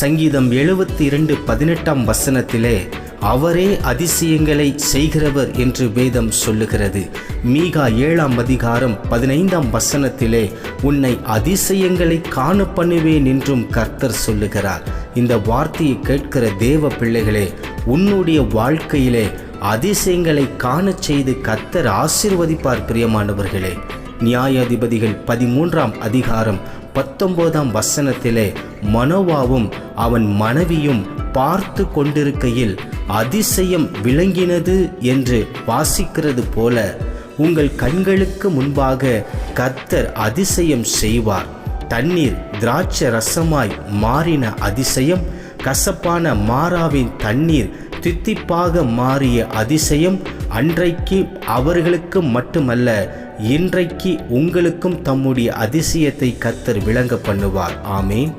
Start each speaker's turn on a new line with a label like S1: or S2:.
S1: சங்கீதம் எழுபத்தி இரண்டு பதினெட்டாம் வசனத்திலே அவரே அதிசயங்களை செய்கிறவர் என்று வேதம் சொல்லுகிறது. மீகா ஏழாம் அதிகாரம் பதினைந்தாம் வசனத்திலே உன்னை அதிசயங்களை காண பண்ணுவேன் என்றும் கர்த்தர் சொல்லுகிறார். இந்த வார்த்தையை கேட்கிற தேவ பிள்ளைகளே உன்னுடைய வாழ்க்கையிலே அதிசயங்களை காணச் செய்து கர்த்தர் ஆசிர்வதிப்பார் பிரியமானவர்களே. நியாயாதிபதிகள் பதிமூன்றாம் அதிகாரம் பத்தொன்பதாம் வசனத்திலே மனோவாவும் அவன் மனைவியும் பார்த்து கொண்டிருக்கையில் அதிசயம் விளங்கினது என்று வாசிக்கிறது போல உங்கள் கண்களுக்கு முன்பாக கர்த்தர் அதிசயம் செய்வார். தண்ணீர் திராட்சை ரசமாய் மாறின அதிசயம் கசப்பான மாறாவின் தண்ணீர் தித்திப்பாக மாறிய அதிசயம் அன்றைக்கு அவர்களுக்கு மட்டுமல்ல இன்றைக்கு உங்களுக்கும் தம்முடைய அதிசயத்தை கத்தர் விளங்க பண்ணுவார். ஆமேன்.